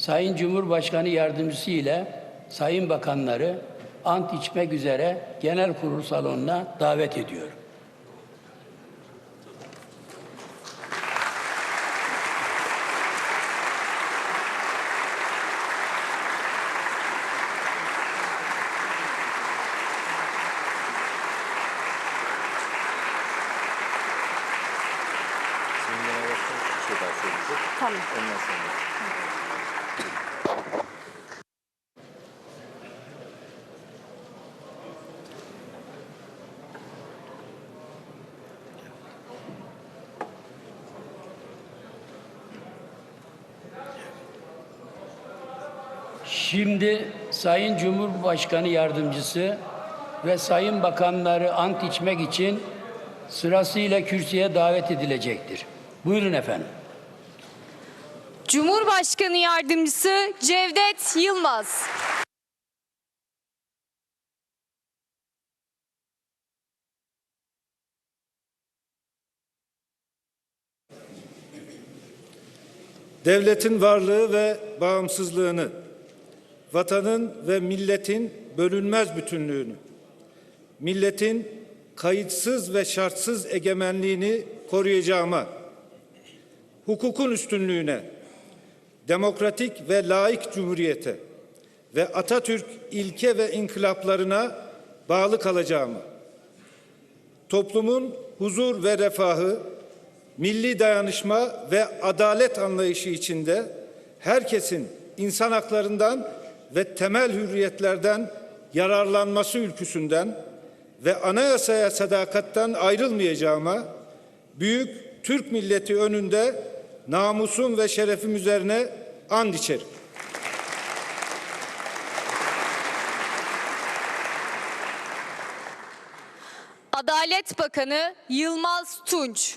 Sayın Cumhurbaşkanı Yardımcısı ile Sayın Bakanları ant içmek üzere genel kurul salonuna davet ediyorum. Şey. Tamam. Ondan sonra. Şimdi Sayın Cumhurbaşkanı Yardımcısı ve Sayın Bakanları ant içmek için sırasıyla kürsüye davet edilecektir. Buyurun efendim. Cumhurbaşkanı Yardımcısı Cevdet Yılmaz. devletin varlığı ve bağımsızlığını, vatanın ve milletin bölünmez bütünlüğünü, milletin kayıtsız ve şartsız egemenliğini koruyacağıma, hukukun üstünlüğüne, demokratik ve laik cumhuriyete ve Atatürk ilke ve inkılaplarına bağlı kalacağıma, toplumun huzur ve refahı, milli dayanışma ve adalet anlayışı içinde herkesin insan haklarından ve temel hürriyetlerden yararlanması ülküsünden ve anayasaya sadakatten ayrılmayacağıma büyük Türk milleti önünde namusum ve şerefim üzerine and içerim. Adalet Bakanı Yılmaz Tunç.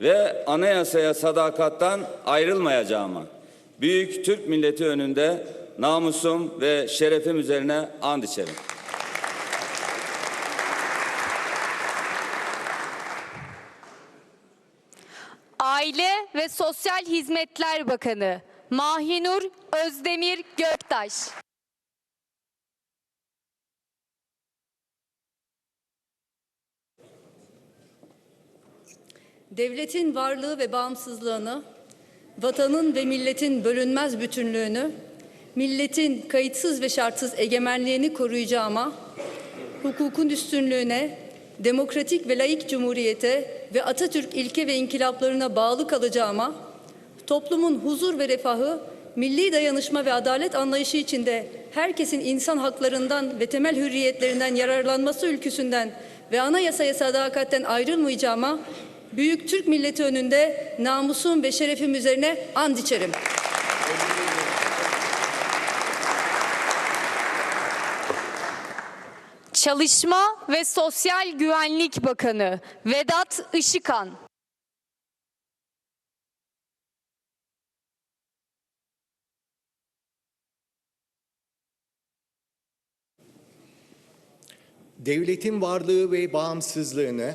ve anayasaya sadakattan ayrılmayacağıma, büyük Türk milleti önünde namusum ve şerefim üzerine and içerim. Aile ve Sosyal Hizmetler Bakanı Mahinur Özdemir Göktaş. Devletin varlığı ve bağımsızlığını, vatanın ve milletin bölünmez bütünlüğünü, milletin kayıtsız ve şartsız egemenliğini koruyacağıma, hukukun üstünlüğüne, demokratik ve laik cumhuriyete ve Atatürk ilke ve inkılaplarına bağlı kalacağıma, toplumun huzur ve refahı, milli dayanışma ve adalet anlayışı içinde herkesin insan haklarından ve temel hürriyetlerinden yararlanması ülküsünden ve anayasaya sadakatten ayrılmayacağıma, büyük Türk milleti önünde namusum ve şerefim üzerine and içerim. Çalışma ve Sosyal Güvenlik Bakanı Vedat Işıkan. devletin varlığı ve bağımsızlığını,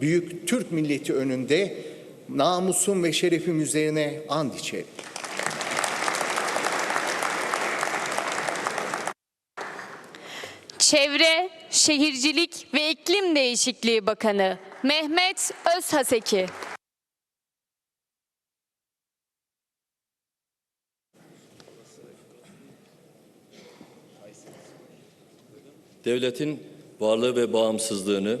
büyük Türk milleti önünde namusum ve şerefim üzerine and içerim. Çevre, Şehircilik ve İklim Değişikliği Bakanı Mehmet Özhaseki. Devletin varlığı ve bağımsızlığını,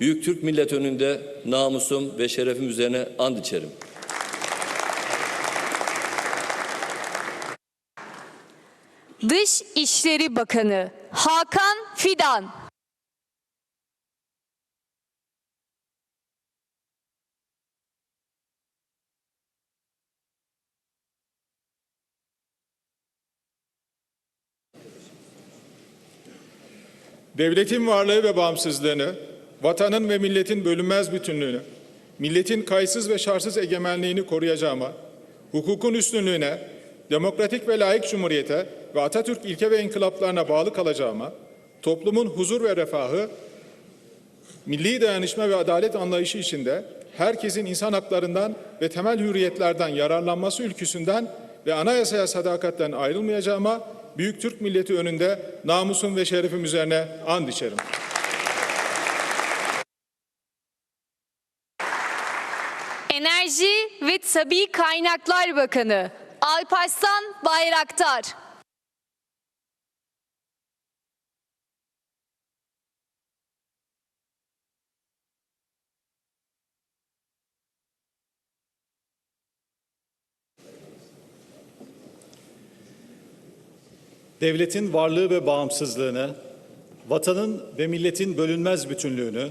Büyük Türk millet önünde namusum ve şerefim üzerine and içerim. Dış İşleri Bakanı Hakan Fidan. Devletin varlığı ve bağımsızlığını, vatanın ve milletin bölünmez bütünlüğünü, milletin kayıtsız ve şartsız egemenliğini koruyacağıma, hukukun üstünlüğüne, demokratik ve layık cumhuriyete ve Atatürk ilke ve inkılaplarına bağlı kalacağıma, toplumun huzur ve refahı, milli dayanışma ve adalet anlayışı içinde herkesin insan haklarından ve temel hürriyetlerden yararlanması ülküsünden ve anayasaya sadakatten ayrılmayacağıma Büyük Türk milleti önünde namusum ve şerefim üzerine and içerim. Enerji ve Tabi Kaynaklar Bakanı Alparslan Bayraktar. devletin varlığı ve bağımsızlığını, vatanın ve milletin bölünmez bütünlüğünü,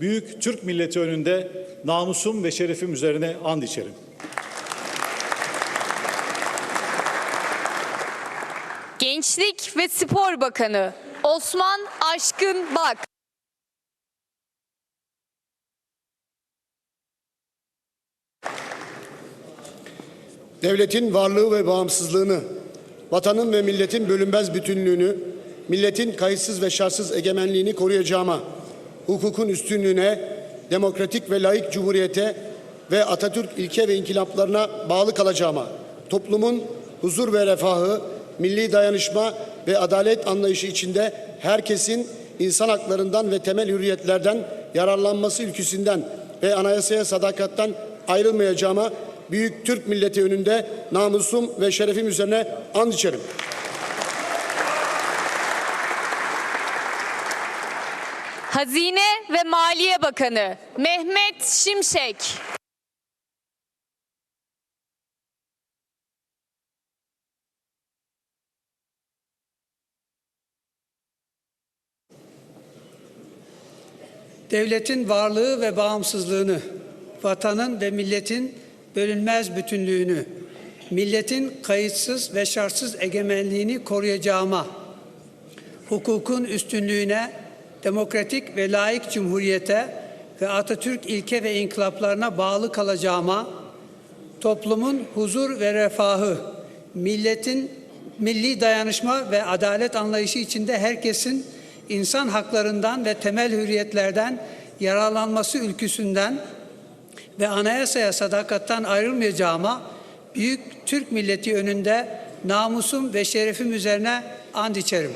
büyük Türk milleti önünde namusum ve şerefim üzerine and içerim. Gençlik ve Spor Bakanı Osman Aşkın Bak. devletin varlığı ve bağımsızlığını, vatanın ve milletin bölünmez bütünlüğünü, milletin kayıtsız ve şartsız egemenliğini koruyacağıma, hukukun üstünlüğüne, demokratik ve layık cumhuriyete ve Atatürk ilke ve inkılaplarına bağlı kalacağıma, toplumun huzur ve refahı, milli dayanışma ve adalet anlayışı içinde herkesin insan haklarından ve temel hürriyetlerden yararlanması ülküsünden ve anayasaya sadakatten ayrılmayacağıma büyük Türk milleti önünde namusum ve şerefim üzerine and içerim. Hazine ve Maliye Bakanı Mehmet Şimşek. devletin varlığı ve bağımsızlığını, vatanın ve milletin bölünmez bütünlüğünü, milletin kayıtsız ve şartsız egemenliğini koruyacağıma, hukukun üstünlüğüne, demokratik ve layık cumhuriyete ve Atatürk ilke ve inkılaplarına bağlı kalacağıma, toplumun huzur ve refahı, milletin milli dayanışma ve adalet anlayışı içinde herkesin insan haklarından ve temel hürriyetlerden yararlanması ülküsünden ve anayasaya sadakattan ayrılmayacağıma büyük Türk milleti önünde namusum ve şerefim üzerine and içerim.